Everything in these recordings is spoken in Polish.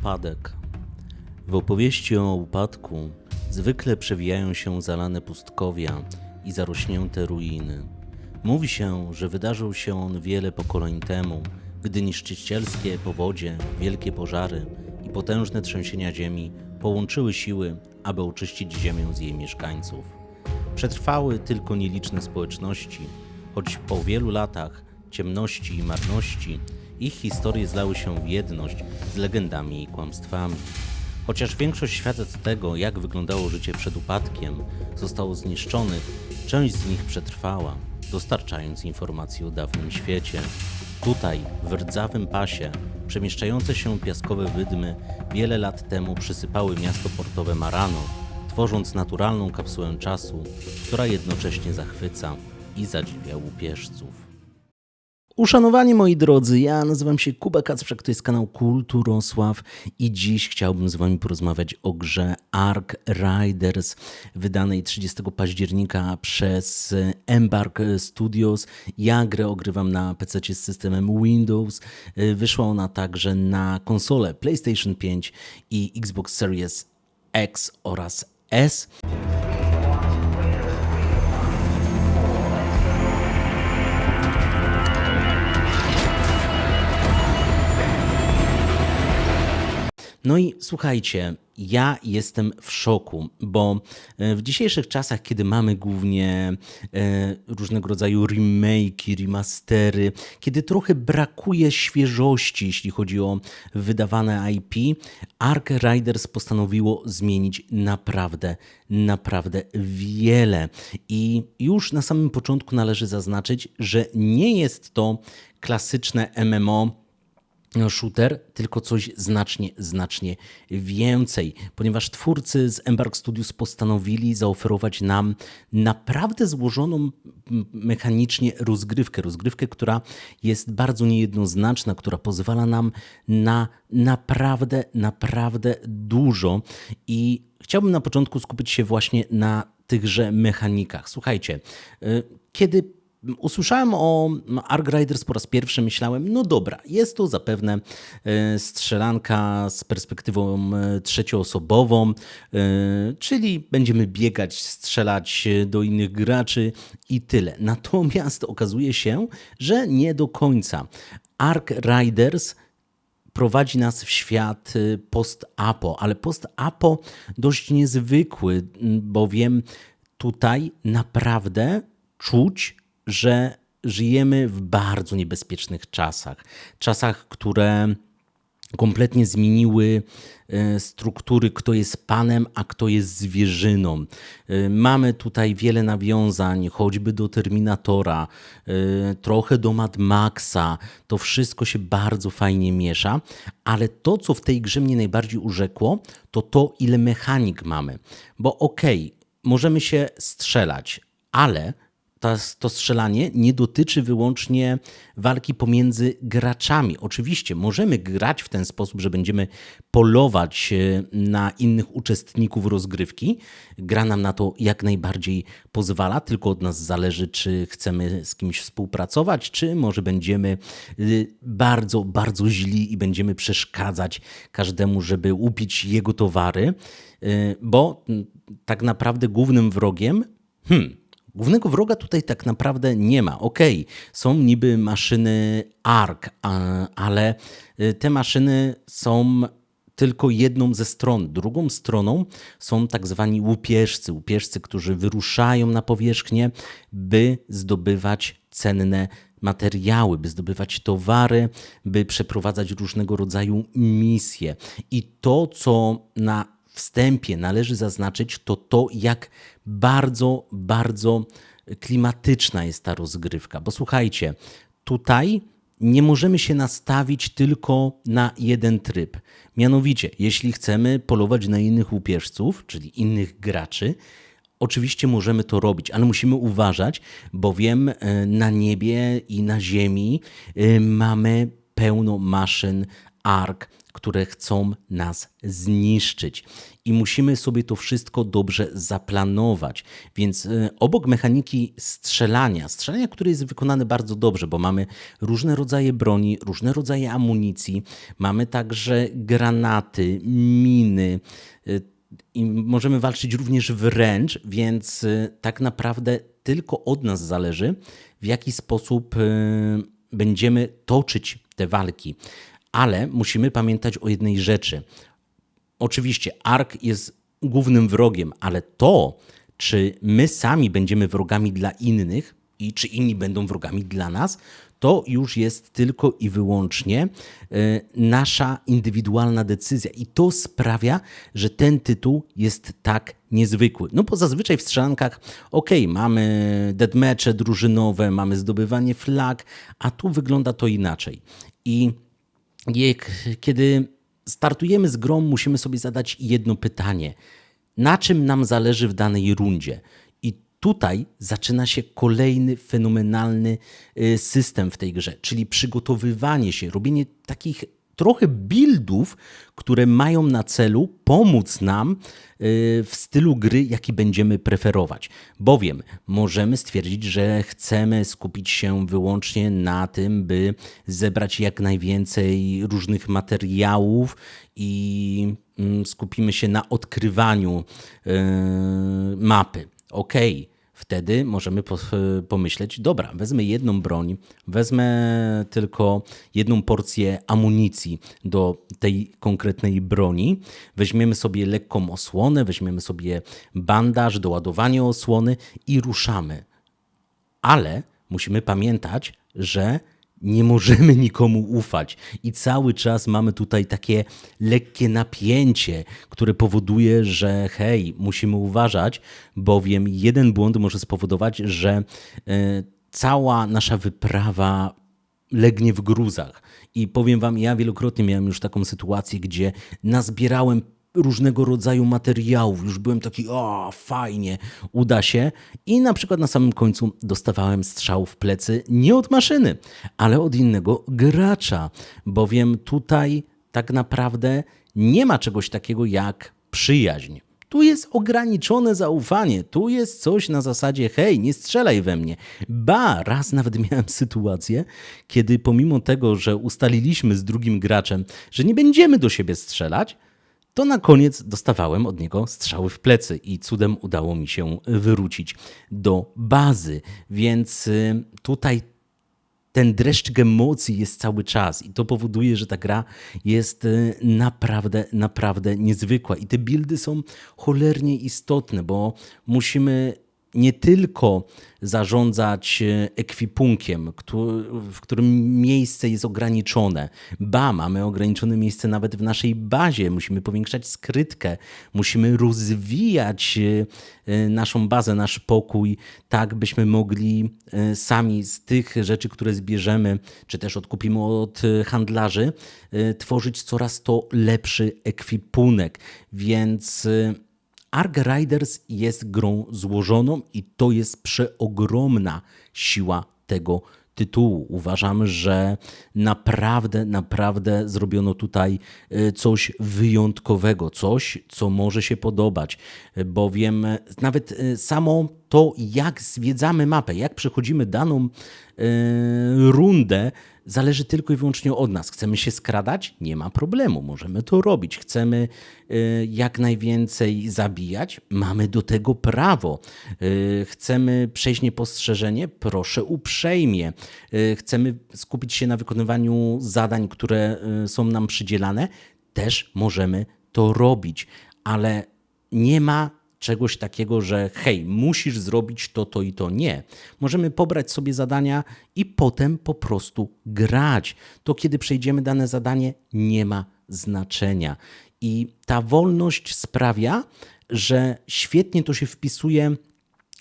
Upadek. W opowieści o upadku zwykle przewijają się zalane pustkowia i zarośnięte ruiny. Mówi się, że wydarzył się on wiele pokoleń temu, gdy niszczycielskie powodzie, wielkie pożary i potężne trzęsienia ziemi połączyły siły, aby oczyścić ziemię z jej mieszkańców. Przetrwały tylko nieliczne społeczności, choć po wielu latach ciemności i marności ich historie zlały się w jedność z legendami i kłamstwami. Chociaż większość świadectw tego, jak wyglądało życie przed upadkiem, zostało zniszczonych, część z nich przetrwała, dostarczając informacji o dawnym świecie. Tutaj, w rdzawym pasie, przemieszczające się piaskowe wydmy wiele lat temu przysypały miasto portowe Marano, tworząc naturalną kapsułę czasu, która jednocześnie zachwyca i zadziwia łupieżców. Uszanowani moi drodzy, ja nazywam się Kuba Kacprzak, to jest kanał Kulturosław i dziś chciałbym z wami porozmawiać o grze Ark Riders wydanej 30 października przez Embark Studios. Ja grę ogrywam na PC z systemem Windows. Wyszła ona także na konsole PlayStation 5 i Xbox Series X oraz S. No i słuchajcie, ja jestem w szoku, bo e, w dzisiejszych czasach, kiedy mamy głównie e, różnego rodzaju remake'i, remastery, kiedy trochę brakuje świeżości, jeśli chodzi o wydawane IP, Ark Riders postanowiło zmienić naprawdę, naprawdę wiele. I już na samym początku należy zaznaczyć, że nie jest to klasyczne MMO shooter, tylko coś znacznie, znacznie więcej, ponieważ twórcy z Embark Studios postanowili zaoferować nam naprawdę złożoną mechanicznie rozgrywkę. Rozgrywkę, która jest bardzo niejednoznaczna, która pozwala nam na naprawdę, naprawdę dużo. I chciałbym na początku skupić się właśnie na tychże mechanikach. Słuchajcie, y, kiedy usłyszałem o Ark Riders po raz pierwszy, myślałem, no dobra, jest to zapewne e, strzelanka z perspektywą e, trzecioosobową, e, czyli będziemy biegać, strzelać do innych graczy i tyle. Natomiast okazuje się, że nie do końca. Ark Riders prowadzi nas w świat post-apo, ale post-apo dość niezwykły, bowiem tutaj naprawdę czuć że żyjemy w bardzo niebezpiecznych czasach. Czasach, które kompletnie zmieniły e, struktury, kto jest panem, a kto jest zwierzyną. E, mamy tutaj wiele nawiązań, choćby do Terminatora, e, trochę do Mad Maxa. To wszystko się bardzo fajnie miesza, ale to, co w tej grze mnie najbardziej urzekło, to to, ile mechanik mamy. Bo okej, okay, możemy się strzelać, ale to, to strzelanie nie dotyczy wyłącznie walki pomiędzy graczami. Oczywiście możemy grać w ten sposób, że będziemy polować e, na innych uczestników rozgrywki. Gra nam na to jak najbardziej pozwala, tylko od nas zależy, czy chcemy z kimś współpracować, czy może będziemy e, bardzo, bardzo źli i będziemy przeszkadzać każdemu, żeby upić jego towary, e, bo tak naprawdę głównym wrogiem, hmm, Głównego wroga tutaj tak naprawdę nie ma. Okej, okay, są niby maszyny ARK, ale y, te maszyny są tylko jedną ze stron. Drugą stroną są tak zwani łupieżcy. Łupieżcy, którzy wyruszają na powierzchnię, by zdobywać cenne materiały, by zdobywać towary, by przeprowadzać różnego rodzaju misje. I to, co na wstępie należy zaznaczyć, to to, jak bardzo, bardzo klimatyczna jest ta rozgrywka. Bo słuchajcie, tutaj nie możemy się nastawić tylko na jeden tryb. Mianowicie, jeśli chcemy polować na innych łupieżców, czyli innych graczy, Oczywiście możemy to robić, ale musimy uważać, bowiem e, na niebie i na ziemi e, mamy pełno maszyn ark, które chcą nas zniszczyć. I musimy sobie to wszystko dobrze zaplanować. Więc y, obok mechaniki strzelania, strzelania, które jest wykonane bardzo dobrze, bo mamy różne rodzaje broni, różne rodzaje amunicji, mamy także granaty, miny. Y, I możemy walczyć również wręcz, więc y, tak naprawdę tylko od nas zależy, w jaki sposób będziemy toczyć te walki. Ale musimy pamiętać o jednej rzeczy. Oczywiście Ark jest głównym wrogiem, ale to, czy my sami będziemy wrogami dla innych i czy inni będą wrogami dla nas, to już jest tylko i wyłącznie e, nasza indywidualna decyzja. I to sprawia, że ten tytuł jest tak niezwykły. No bo zazwyczaj w strzelankach, ok, mamy deadmatche drużynowe, mamy zdobywanie flag, a tu wygląda to inaczej. I kiedy startujemy z grą, musimy sobie zadać jedno pytanie. Na czym nam zależy w danej rundzie? I tutaj zaczyna się kolejny fenomenalny y, system w tej grze, czyli przygotowywanie się, robienie takich trochę buildów, które mają na celu pomóc nam y, w stylu gry, jaki będziemy preferować. Bowiem możemy stwierdzić, że chcemy skupić się wyłącznie na tym, by zebrać jak najwięcej różnych materiałów i mm, skupimy się na odkrywaniu y, mapy. Okej. Okay Wtedy możemy pomyśleć, dobra, wezmę jedną broń, wezmę tylko jedną porcję amunicji do tej konkretnej broni, weźmiemy sobie lekką osłonę, weźmiemy sobie bandaż, doładowanie osłony i ruszamy. Ale musimy pamiętać, że nie możemy nikomu ufać i cały czas mamy tutaj takie lekkie napięcie, które powoduje, że hej, musimy uważać, bowiem jeden błąd może spowodować, że y, cała nasza wyprawa legnie w gruzach. I powiem wam, ja wielokrotnie miałem już taką sytuację, gdzie nazbierałem różnego rodzaju materiałów. Już byłem taki, o, fajnie, uda się. I na przykład na samym końcu dostawałem strzał w plecy nie od maszyny, ale od innego gracza, bowiem tutaj tak naprawdę nie ma czegoś takiego jak przyjaźń. Tu jest ograniczone zaufanie, tu jest coś na zasadzie, hej, nie strzelaj we mnie. Ba, raz nawet miałem sytuację, kiedy pomimo tego, że ustaliliśmy z drugim graczem, że nie będziemy do siebie strzelać, to na koniec dostawałem od niego strzały w plecy i cudem udało mi się wrócić do bazy. Więc y, tutaj ten dreszczyk emocji jest cały czas i to powoduje, że ta gra jest y, naprawdę, naprawdę niezwykła. I te buildy są cholernie istotne, bo musimy nie tylko zarządzać e, ekwipunkiem, w którym miejsce jest ograniczone. Ba, mamy ograniczone miejsce nawet w naszej bazie. Musimy powiększać skrytkę, musimy rozwijać e, e, naszą bazę, nasz pokój, tak byśmy mogli sami z tych rzeczy, które zbierzemy, czy też odkupimy od handlarzy, tworzyć coraz to lepszy ekwipunek. Więc Ark Riders jest grą złożoną i to jest przeogromna siła tego tytułu. Uważam, że naprawdę, naprawdę zrobiono tutaj e, coś wyjątkowego, coś, co może się podobać, bowiem nawet e, samo to, jak zwiedzamy mapę, jak przechodzimy daną e, rundę, zależy tylko i wyłącznie od nas. Chcemy się skradać? Nie ma problemu, możemy to robić. Chcemy y, jak najwięcej zabijać? Mamy do tego prawo. Y, chcemy przejść niepostrzeżenie? Proszę uprzejmie. Chcemy skupić się na wykonywaniu zadań, które są nam przydzielane? Też możemy to robić, ale nie ma czegoś takiego, że hej, musisz zrobić to, to i to. Nie. Możemy pobrać sobie zadania i potem po prostu grać. To kiedy przejdziemy dane zadanie, nie ma znaczenia. I ta wolność sprawia, że świetnie to się wpisuje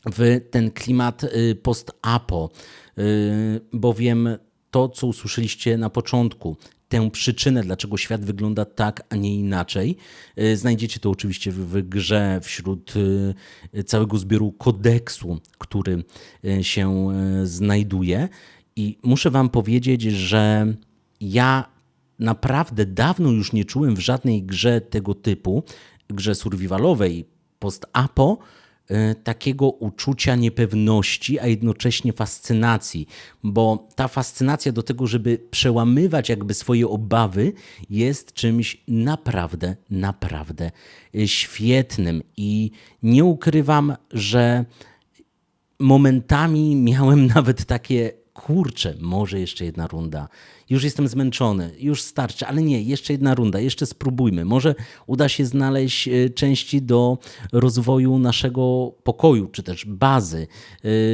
w ten klimat y, post-apo, y, bowiem to, co usłyszeliście na początku, tę przyczynę, dlaczego świat wygląda tak, a nie inaczej. E, znajdziecie to oczywiście w grze wśród e, całego zbioru kodeksu, który e, się znajduje. I muszę Wam powiedzieć, że ja naprawdę dawno już nie czułem w żadnej grze tego typu, grze survivalowej post-apo, takiego uczucia niepewności, a jednocześnie fascynacji, bo ta fascynacja do tego, żeby przełamywać jakby swoje obawy, jest czymś naprawdę, naprawdę e, świetnym. I nie ukrywam, że momentami miałem nawet takie kurczę, może jeszcze jedna runda. Już jestem zmęczony, już starczy, ale nie, jeszcze jedna runda, jeszcze spróbujmy. Może uda się znaleźć e, części do rozwoju naszego pokoju, czy też bazy.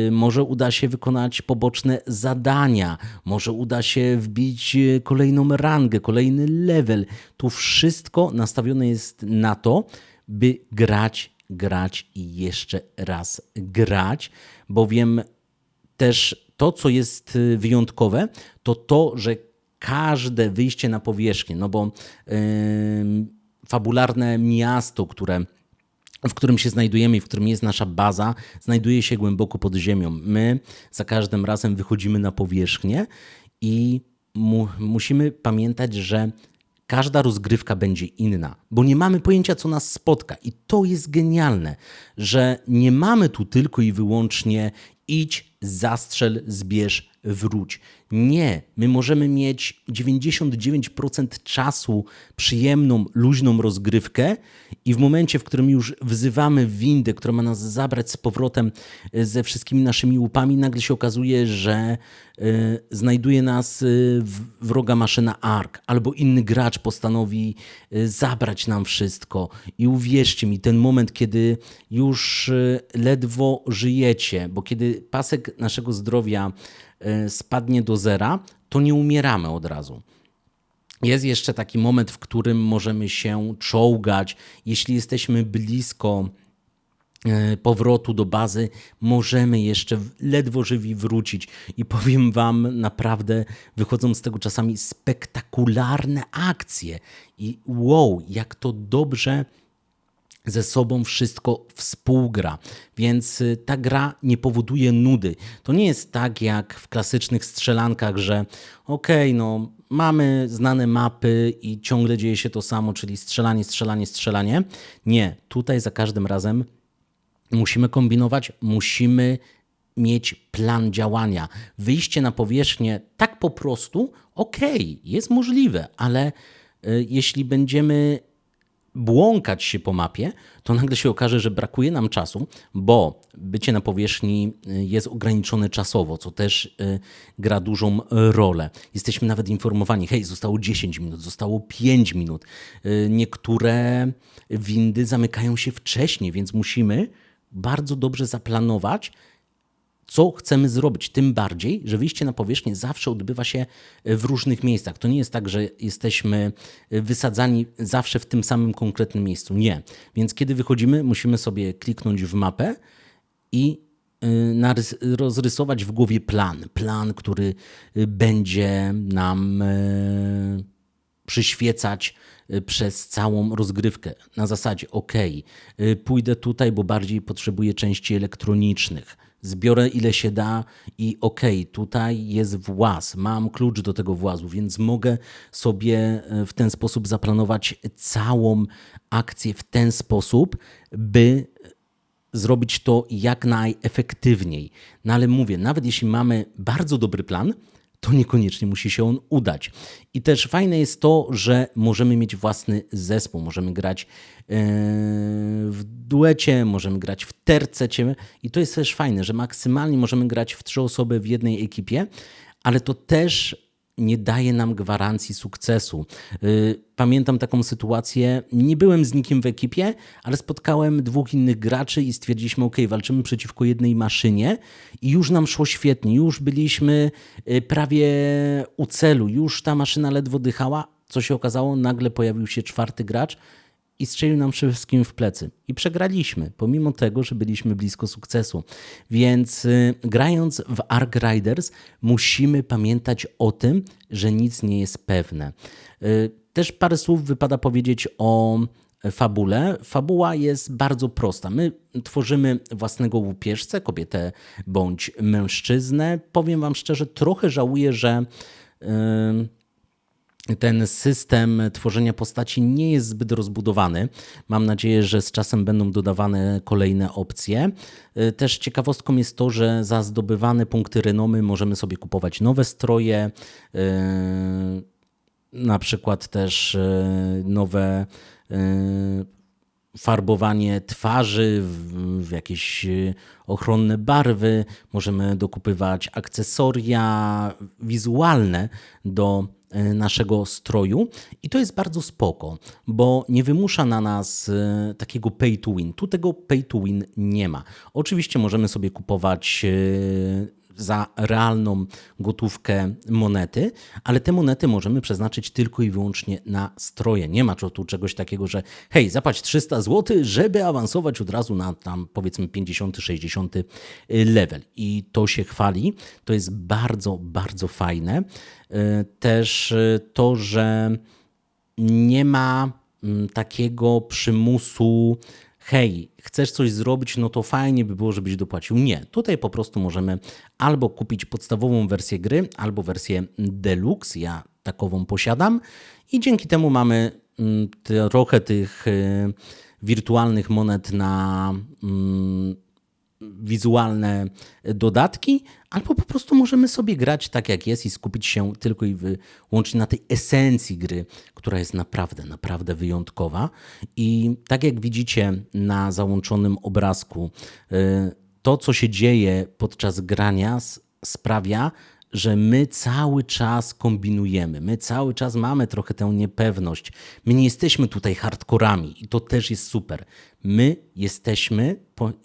E, może uda się wykonać poboczne zadania, może uda się wbić e, kolejną rangę, kolejny level. Tu wszystko nastawione jest na to, by grać grać i jeszcze raz grać, bowiem też to, co jest y, wyjątkowe, to to, że każde wyjście na powierzchnię, no bo yy, fabularne miasto, które w którym się znajdujemy i w którym jest nasza baza, znajduje się głęboko pod ziemią. My za każdym razem wychodzimy na powierzchnię i mu, musimy pamiętać, że każda rozgrywka będzie inna, bo nie mamy pojęcia, co nas spotka. I to jest genialne, że nie mamy tu tylko i wyłącznie idź, zastrzel, zbierz, wróć. Nie, my możemy mieć 99% czasu przyjemną, luźną rozgrywkę i w momencie, w którym już wzywamy windę, która ma nas zabrać z powrotem e, ze wszystkimi naszymi łupami, nagle się okazuje, że y, znajduje nas y, wroga maszyna ARK albo inny gracz postanowi y, zabrać nam wszystko. I uwierzcie mi, ten moment, kiedy już ledwo żyjecie, bo kiedy pasek naszego zdrowia E, spadnie do zera, to nie umieramy od razu. Jest jeszcze taki moment, w którym możemy się czołgać. Jeśli jesteśmy blisko e, powrotu do bazy, możemy jeszcze ledwo żywi wrócić. I powiem Wam, naprawdę wychodzą z tego czasami spektakularne akcje. I wow, jak to dobrze ze sobą wszystko współgra, więc y, ta gra nie powoduje nudy. To nie jest tak jak w klasycznych strzelankach, że okej, okay, no mamy znane mapy i ciągle dzieje się to samo, czyli strzelanie, strzelanie, strzelanie. Nie, tutaj za każdym razem musimy kombinować, musimy mieć plan działania. Wyjście na powierzchnię tak po prostu, okej, okay, jest możliwe, ale y, jeśli będziemy błąkać się po mapie, to nagle się okaże, że brakuje nam czasu, bo bycie na powierzchni y, jest ograniczone czasowo, co też y, gra dużą rolę. Jesteśmy nawet informowani, hej, zostało 10 minut, zostało 5 minut. Y, niektóre windy zamykają się wcześniej, więc musimy bardzo dobrze zaplanować, co chcemy zrobić. Tym bardziej, że wyjście na powierzchnię zawsze odbywa się w różnych miejscach. To nie jest tak, że jesteśmy wysadzani zawsze w tym samym konkretnym miejscu. Nie. Więc kiedy wychodzimy, musimy sobie kliknąć w mapę i y, rozrysować w głowie plan. Plan, który będzie nam przyświecać przez całą rozgrywkę. Na zasadzie, ok, pójdę tutaj, bo bardziej potrzebuję części elektronicznych zbiorę ile się da i okej, okay, tutaj jest właz, mam klucz do tego włazu, więc mogę sobie e, w ten sposób zaplanować całą akcję w ten sposób, by zrobić to jak najefektywniej. No ale mówię, nawet jeśli mamy bardzo dobry plan, to niekoniecznie musi się on udać. I też fajne jest to, że możemy mieć własny zespół, możemy grać e, w duecie, możemy grać w tercecie i to jest też fajne, że maksymalnie możemy grać w trzy osoby w jednej ekipie, ale to też nie daje nam gwarancji sukcesu. Y, pamiętam taką sytuację, nie byłem z nikim w ekipie, ale spotkałem dwóch innych graczy i stwierdziliśmy, ok, walczymy przeciwko jednej maszynie i już nam szło świetnie, już byliśmy y, prawie u celu, już ta maszyna ledwo dychała. Co się okazało, nagle pojawił się czwarty gracz, i strzelił nam wszystkim w plecy. I przegraliśmy, pomimo tego, że byliśmy blisko sukcesu. Więc y, grając w Ark Riders, musimy pamiętać o tym, że nic nie jest pewne. Y, też parę słów wypada powiedzieć o fabule. Fabuła jest bardzo prosta. My tworzymy własnego łupieżcę, kobietę bądź mężczyznę. Powiem Wam szczerze, trochę żałuję, że. Yy, ten system tworzenia postaci nie jest zbyt rozbudowany. Mam nadzieję, że z czasem będą dodawane kolejne opcje. Y, też ciekawostką jest to, że za zdobywane punkty renomy możemy sobie kupować nowe stroje, y, na przykład też y, nowe farbowanie twarzy w, jakieś ochronne barwy, możemy dokupywać akcesoria wizualne do naszego stroju i to jest bardzo spoko, bo nie wymusza na nas e, takiego pay to win. Tu tego pay to win nie ma. Oczywiście możemy sobie kupować e, za realną gotówkę monety, ale te monety możemy przeznaczyć tylko i wyłącznie na stroje. Nie ma tu czegoś takiego, że hej, zapłać 300 zł, żeby awansować od razu na tam powiedzmy 50, 60 level. I to się chwali. To jest bardzo, bardzo fajne. Y, też y, to, że nie ma mm, takiego przymusu, hej, chcesz coś zrobić, no to fajnie by było, żebyś dopłacił. Nie, tutaj po prostu możemy albo kupić podstawową wersję gry, albo wersję deluxe. Ja takową posiadam i dzięki temu mamy mm, trochę tych y, wirtualnych monet na mm, wizualne dodatki, albo po prostu możemy sobie grać tak jak jest i skupić się tylko i wyłącznie na tej esencji gry, która jest naprawdę, naprawdę wyjątkowa. I tak jak widzicie na załączonym obrazku, y, to co się dzieje podczas grania sprawia, że my cały czas kombinujemy, my cały czas mamy trochę tę niepewność. My nie jesteśmy tutaj hardkorami i to też jest super. My jesteśmy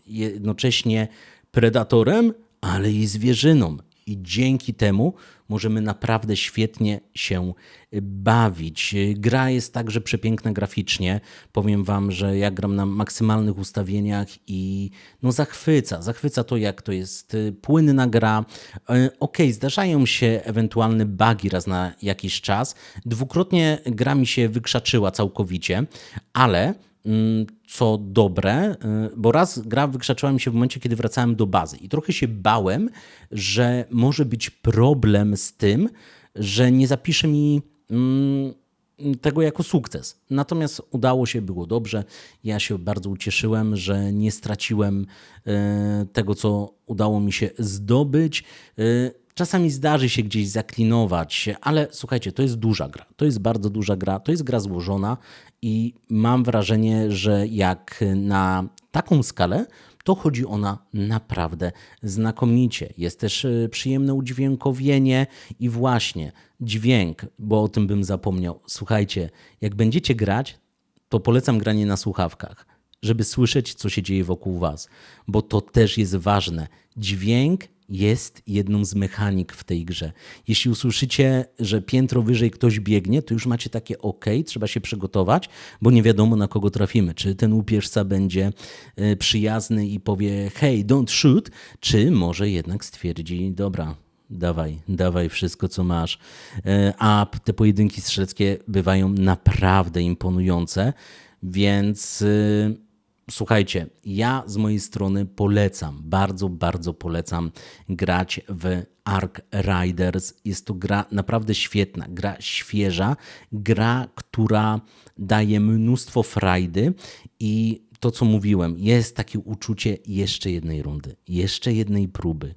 jednocześnie predatorem, ale i zwierzyną. I dzięki temu możemy naprawdę świetnie się bawić. Gra jest także przepiękna graficznie. Powiem Wam, że ja gram na maksymalnych ustawieniach i no zachwyca. Zachwyca to, jak to jest płynna gra. Ok, zdarzają się ewentualne bugi raz na jakiś czas. Dwukrotnie gra mi się wykrzaczyła całkowicie, ale co dobre, y, bo raz gra wykrzaczyła mi się w momencie, kiedy wracałem do bazy i trochę się bałem, że może być problem z tym, że nie zapisze mi mm, tego jako sukces. Natomiast udało się, było dobrze. Ja się bardzo ucieszyłem, że nie straciłem y, tego, co udało mi się zdobyć. Y, czasami zdarzy się gdzieś zaklinować, ale słuchajcie, to jest duża gra. To jest bardzo duża gra. To jest gra złożona i mam wrażenie, że jak na taką skalę, to chodzi ona naprawdę znakomicie. Jest też e, przyjemne udźwiękowienie i właśnie dźwięk, bo o tym bym zapomniał. Słuchajcie, jak będziecie grać, to polecam granie na słuchawkach, żeby słyszeć, co się dzieje wokół Was, bo to też jest ważne. Dźwięk jest jedną z mechanik w tej grze. Jeśli usłyszycie, że piętro wyżej ktoś biegnie, to już macie takie ok, trzeba się przygotować, bo nie wiadomo na kogo trafimy. Czy ten łupieżca będzie e, przyjazny i powie hey, don't shoot, czy może jednak stwierdzi dobra, dawaj, dawaj wszystko, co masz. E, a te pojedynki strzeleckie bywają naprawdę imponujące, więc e, Słuchajcie, ja z mojej strony polecam, bardzo, bardzo polecam grać w Ark Riders. Jest to gra naprawdę świetna, gra świeża, gra, która daje mnóstwo frajdy i to, co mówiłem, jest takie uczucie jeszcze jednej rundy, jeszcze jednej próby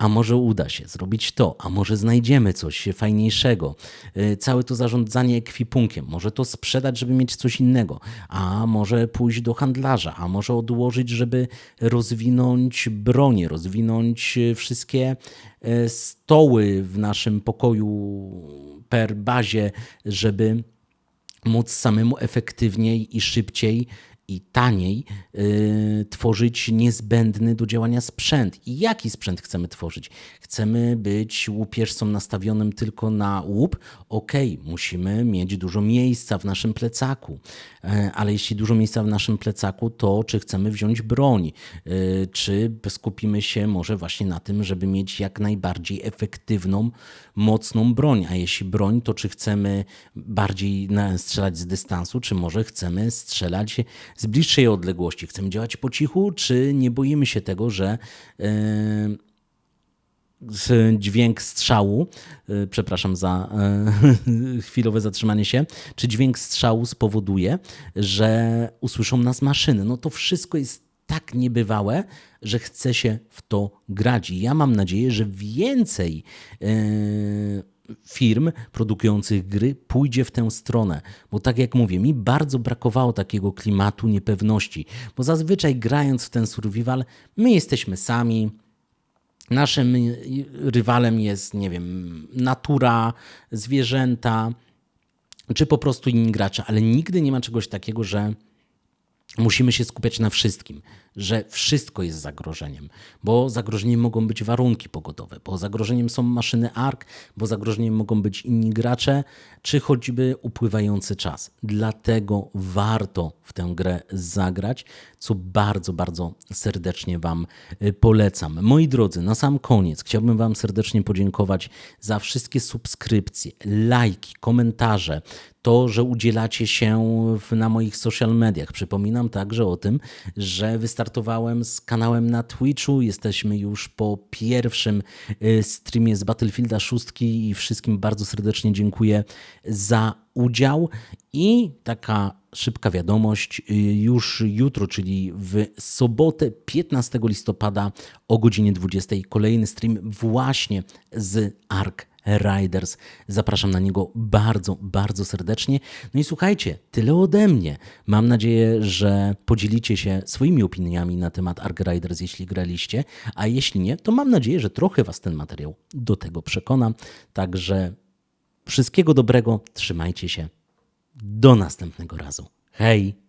a może uda się zrobić to, a może znajdziemy coś fajniejszego. Y, całe to zarządzanie ekwipunkiem, może to sprzedać, żeby mieć coś innego, a może pójść do handlarza, a może odłożyć, żeby rozwinąć bronię, rozwinąć y, wszystkie y, stoły w naszym pokoju per bazie, żeby móc samemu efektywniej i szybciej i taniej y, tworzyć niezbędny do działania sprzęt. I jaki sprzęt chcemy tworzyć? Chcemy być łupieżcą nastawionym tylko na łup? Ok, musimy mieć dużo miejsca w naszym plecaku, y, ale jeśli dużo miejsca w naszym plecaku, to czy chcemy wziąć broń? Y, czy skupimy się może właśnie na tym, żeby mieć jak najbardziej efektywną, mocną broń? A jeśli broń, to czy chcemy bardziej strzelać z dystansu, czy może chcemy strzelać z bliższej odległości. Chcemy działać po cichu, czy nie boimy się tego, że z- dźwięk strzału, y, przepraszam za e, chwilowe zatrzymanie się, czy dźwięk strzału spowoduje, że usłyszą nas maszyny. No to wszystko jest tak niebywałe, że chce się w to grać. I ja mam nadzieję, że więcej e, firm produkujących gry pójdzie w tę stronę. Bo tak jak mówię, mi bardzo brakowało takiego klimatu niepewności, bo zazwyczaj grając w ten survival, my jesteśmy sami, Naszym rywalem jest, nie wiem, natura, zwierzęta, czy po prostu inni gracze, ale nigdy nie ma czegoś takiego, że musimy się skupiać na wszystkim, że wszystko jest zagrożeniem, bo zagrożeniem mogą być warunki pogodowe, bo zagrożeniem są maszyny ARK, bo zagrożeniem mogą być inni gracze, czy choćby upływający czas. Dlatego warto w tę grę zagrać, co bardzo, bardzo serdecznie Wam y, polecam. Moi drodzy, na sam koniec chciałbym Wam serdecznie podziękować za wszystkie subskrypcje, lajki, komentarze, to, że udzielacie się w, na moich social mediach. Przypominam także o tym, że wystartowałem z kanałem na Twitchu. Jesteśmy już po pierwszym y, streamie z Battlefielda 6 i wszystkim bardzo serdecznie dziękuję za udział. I taka szybka wiadomość, y, już jutro, czyli w sobotę 15 listopada o godzinie 20 kolejny stream właśnie z Ark Riders. Zapraszam na niego bardzo, bardzo serdecznie. No i słuchajcie, tyle ode mnie. Mam nadzieję, że podzielicie się swoimi opiniami na temat Ark Riders, jeśli graliście, a jeśli nie, to mam nadzieję, że trochę Was ten materiał do tego przekona. Także wszystkiego dobrego, trzymajcie się. Do następnego razu. Hej!